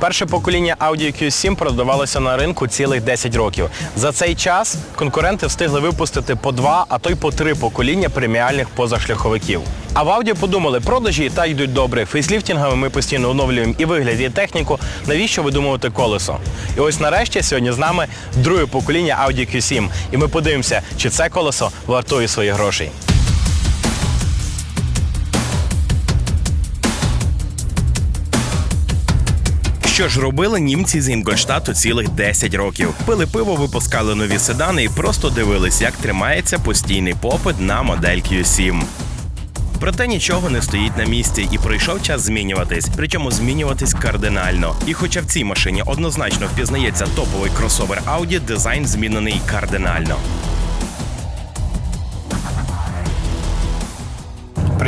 Перше покоління Audi Q7 продавалося на ринку цілих 10 років. За цей час конкуренти встигли випустити по два, а то й по три покоління преміальних позашляховиків. А в Audi подумали, продажі і так йдуть добре. Фейсліфтінгами ми постійно оновлюємо і вигляд, і техніку. Навіщо видумувати колесо? І ось нарешті сьогодні з нами друге покоління Audi Q7. І ми подивимося, чи це колесо вартує своїх грошей. Що ж робили німці з Інгольштату цілих 10 років? Пили пиво, випускали нові седани і просто дивились, як тримається постійний попит на модель Q7. Проте нічого не стоїть на місці, і прийшов час змінюватись, причому змінюватись кардинально. І хоча в цій машині однозначно впізнається топовий кросовер Audi, дизайн змінений кардинально.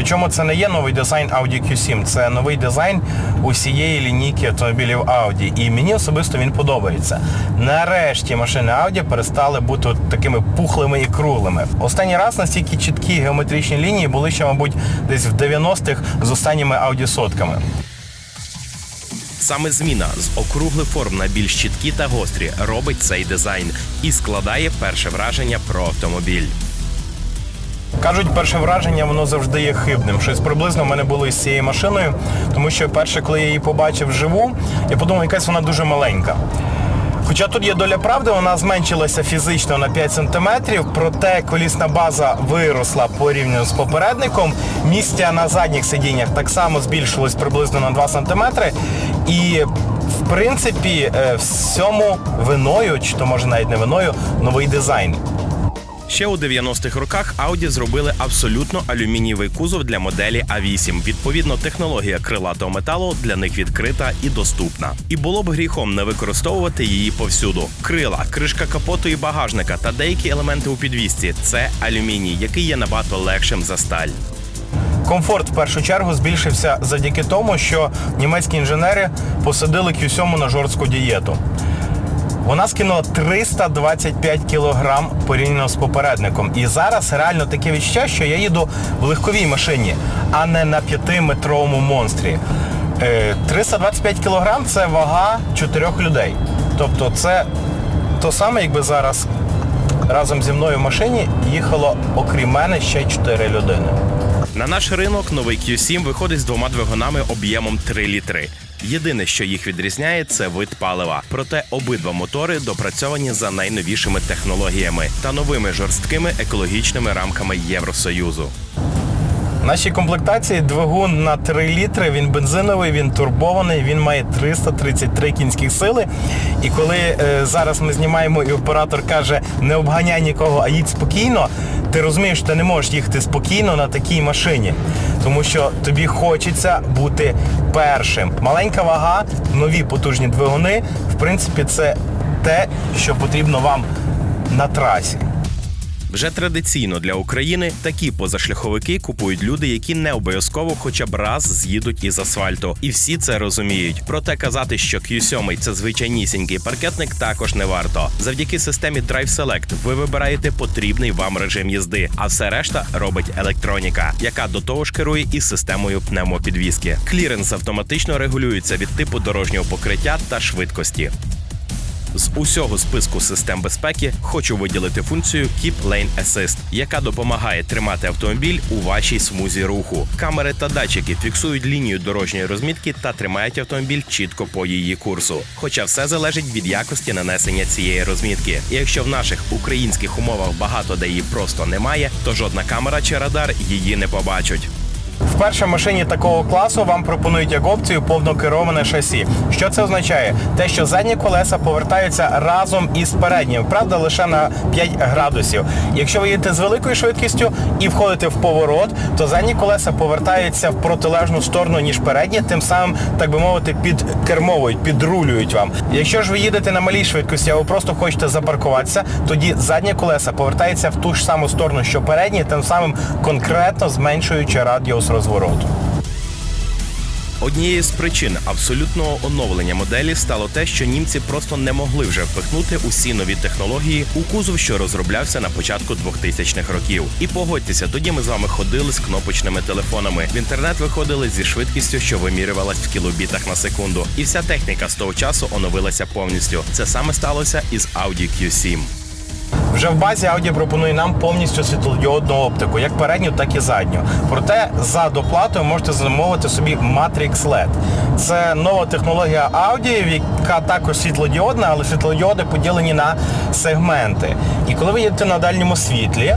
Причому це не є новий дизайн Audi Q7, це новий дизайн усієї лінійки автомобілів Audi. І мені особисто він подобається. Нарешті машини Audi перестали бути такими пухлими і круглими. Останній раз настільки чіткі геометричні лінії були ще, мабуть, десь в 90-х з останніми Audi сотками. Саме зміна з округлих форм на більш чіткі та гострі робить цей дизайн і складає перше враження про автомобіль. Кажуть, перше враження воно завжди є хибним. Щось приблизно в мене було із цією машиною, тому що перше, коли я її побачив вживу, я подумав, якась вона дуже маленька. Хоча тут є доля правди, вона зменшилася фізично на 5 см, проте колісна база виросла порівняно з попередником. Місця на задніх сидіннях так само збільшилось приблизно на 2 см. І в принципі, е, всьому виною, чи то може навіть не виною, новий дизайн. Ще у 90-х роках Audi зробили абсолютно алюмінієвий кузов для моделі A8. Відповідно, технологія крилатого металу для них відкрита і доступна. І було б гріхом не використовувати її повсюду. Крила, кришка капоту і багажника та деякі елементи у підвісці це алюміній, який є набагато легшим за сталь. Комфорт в першу чергу збільшився завдяки тому, що німецькі інженери посадили Q7 на жорстку дієту. Вона скинула 325 кілограм порівняно з попередником. І зараз реально таке відчуття, що я їду в легковій машині, а не на 5-метровому монстрі. Е, 325 кілограм це вага чотирьох людей. Тобто, це то саме, якби зараз разом зі мною в машині їхало, окрім мене, ще 4 людини. На наш ринок новий Q7 виходить з двома двигунами об'ємом 3 літри. Єдине, що їх відрізняє, це вид палива. Проте обидва мотори допрацьовані за найновішими технологіями та новими жорсткими екологічними рамками Євросоюзу. Нашій комплектації двигун на 3 літри. Він бензиновий, він турбований, він має 333 кінських сили. І коли е, зараз ми знімаємо, і оператор каже: не обганяй нікого, а їдь спокійно. Ти розумієш, що ти не можеш їхати спокійно на такій машині, тому що тобі хочеться бути першим. Маленька вага, нові потужні двигуни. В принципі, це те, що потрібно вам на трасі. Вже традиційно для України такі позашляховики купують люди, які не обов'язково хоча б раз з'їдуть із асфальту, і всі це розуміють. Проте казати, що Q7 – це звичайнісінький паркетник, також не варто. Завдяки системі Drive Select ви вибираєте потрібний вам режим їзди, а все решта робить електроніка, яка до того ж керує із системою пневмопідвізки. Кліренс автоматично регулюється від типу дорожнього покриття та швидкості. З усього списку систем безпеки хочу виділити функцію Keep Lane Assist, яка допомагає тримати автомобіль у вашій смузі руху. Камери та датчики фіксують лінію дорожньої розмітки та тримають автомобіль чітко по її курсу. Хоча все залежить від якості нанесення цієї розмітки. Якщо в наших українських умовах багато де її просто немає, то жодна камера чи радар її не побачать. Вперше в машині такого класу вам пропонують як опцію повнокероване шасі. Що це означає? Те, що задні колеса повертаються разом із переднім, правда, лише на 5 градусів. Якщо ви їдете з великою швидкістю і входите в поворот, то задні колеса повертаються в протилежну сторону, ніж передні, тим самим, так би мовити, підкермовують, підрулюють вам. Якщо ж ви їдете на малій швидкості, а ви просто хочете запаркуватися, тоді задні колеса повертаються в ту ж саму сторону, що передні, тим самим конкретно зменшуючи радіус розвороту. Однією з причин абсолютного оновлення моделі стало те, що німці просто не могли вже впихнути усі нові технології у кузов, що розроблявся на початку 2000-х років. І погодьтеся, тоді ми з вами ходили з кнопочними телефонами. В інтернет виходили зі швидкістю, що вимірювалась в кілобітах на секунду. І вся техніка з того часу оновилася повністю. Це саме сталося із Audi Q7. Вже в базі Audi пропонує нам повністю світлодіодну оптику, як передню, так і задню. Проте за доплатою можете замовити собі Matrix LED. Це нова технологія Audi, яка також світлодіодна, але світлодіоди поділені на сегменти. І коли ви їдете на дальньому світлі,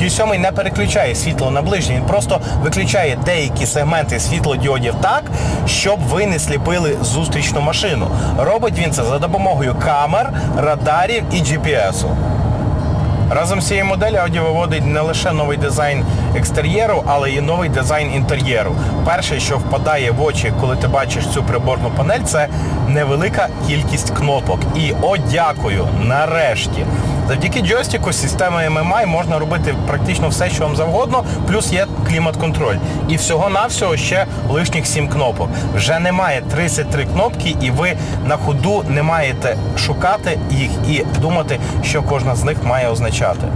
Q7 не переключає світло на ближнє, він просто виключає деякі сегменти світлодіодів так, щоб ви не сліпили зустрічну машину. Робить він це за допомогою камер, радарів і GPS-у. Разом з цією моделлю Audi виводить не лише новий дизайн екстер'єру, але й новий дизайн інтер'єру. Перше, що впадає в очі, коли ти бачиш цю приборну панель, це невелика кількість кнопок. І о, дякую, нарешті. Завдяки джойстику з системою MMI можна робити практично все, що вам завгодно, плюс є клімат-контроль. І всього-навсього ще лишніх 7 кнопок. Вже немає 33 кнопки, і ви на ходу не маєте шукати їх і думати, що кожна з них має означати.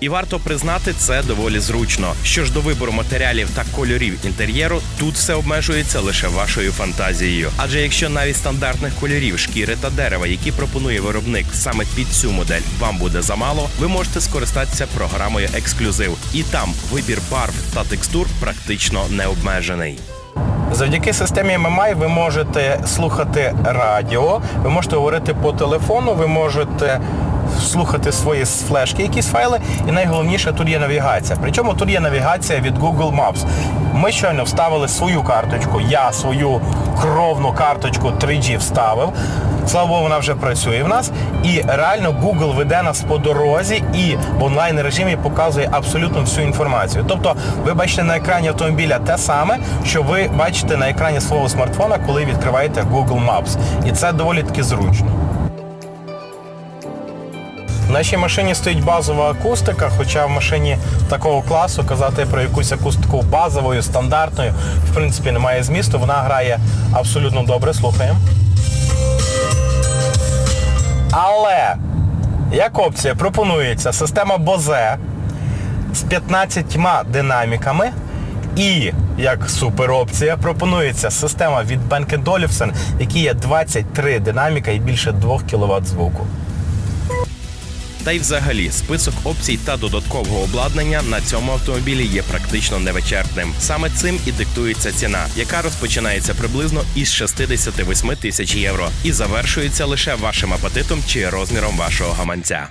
І варто признати, це доволі зручно. Що ж до вибору матеріалів та кольорів інтер'єру, тут все обмежується лише вашою фантазією. Адже якщо навіть стандартних кольорів шкіри та дерева, які пропонує виробник саме під цю модель, вам буде замало, ви можете скористатися програмою Ексклюзив. І там вибір барв та текстур практично не обмежений. Завдяки системі MMI ви можете слухати радіо, ви можете говорити по телефону, ви можете слухати свої флешки, якісь файли, і найголовніше тут є навігація. Причому тут є навігація від Google Maps. Ми щойно вставили свою карточку, я свою кровну карточку 3G вставив. Слава Богу, вона вже працює в нас. І реально Google веде нас по дорозі і в онлайн режимі показує абсолютно всю інформацію. Тобто, ви бачите на екрані автомобіля те саме, що ви бачите на екрані свого смартфона, коли відкриваєте Google Maps. І це доволі таки зручно. Нашій машині стоїть базова акустика, хоча в машині такого класу казати про якусь акустику базовою, стандартною, в принципі, немає змісту. Вона грає абсолютно добре, слухаємо. Але як опція пропонується система Bose з 15 динаміками. І як суперопція пропонується система від Bang Olufsen, якій є 23 динаміка і більше 2 кВт звуку. Та й взагалі список опцій та додаткового обладнання на цьому автомобілі є практично невичерпним. Саме цим і диктується ціна, яка розпочинається приблизно із 68 тисяч євро і завершується лише вашим апетитом чи розміром вашого гаманця.